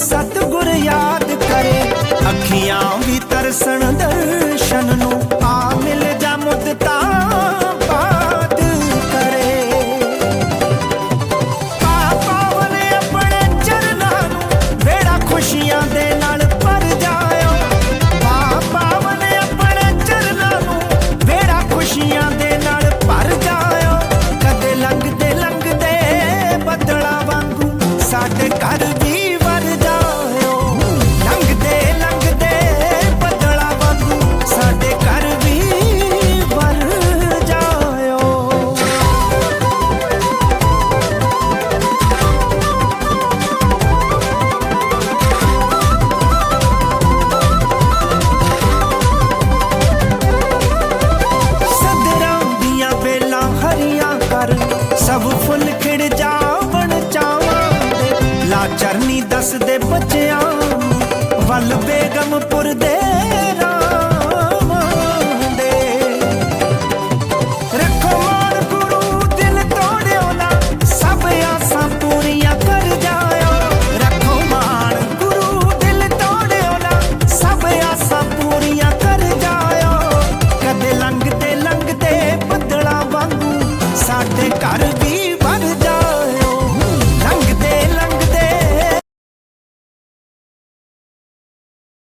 ਸਤਗੁਰ ਯਾਦ ਕਰੇ ਅੱਖੀਆਂ ਵੀ ਤਰਸਣ ਦਰਸ਼ਨ ਨੂੰ ਸਭ ਫੁੱਲ ਖਿੜ ਜਾਵਣ ਚਾਵਾਂ ਲਾਚਰਨੀ ਦੱਸਦੇ ਬੱਚਿਆਂ ਵੱਲ ਬੇਗਮਪੁਰ ਦੇ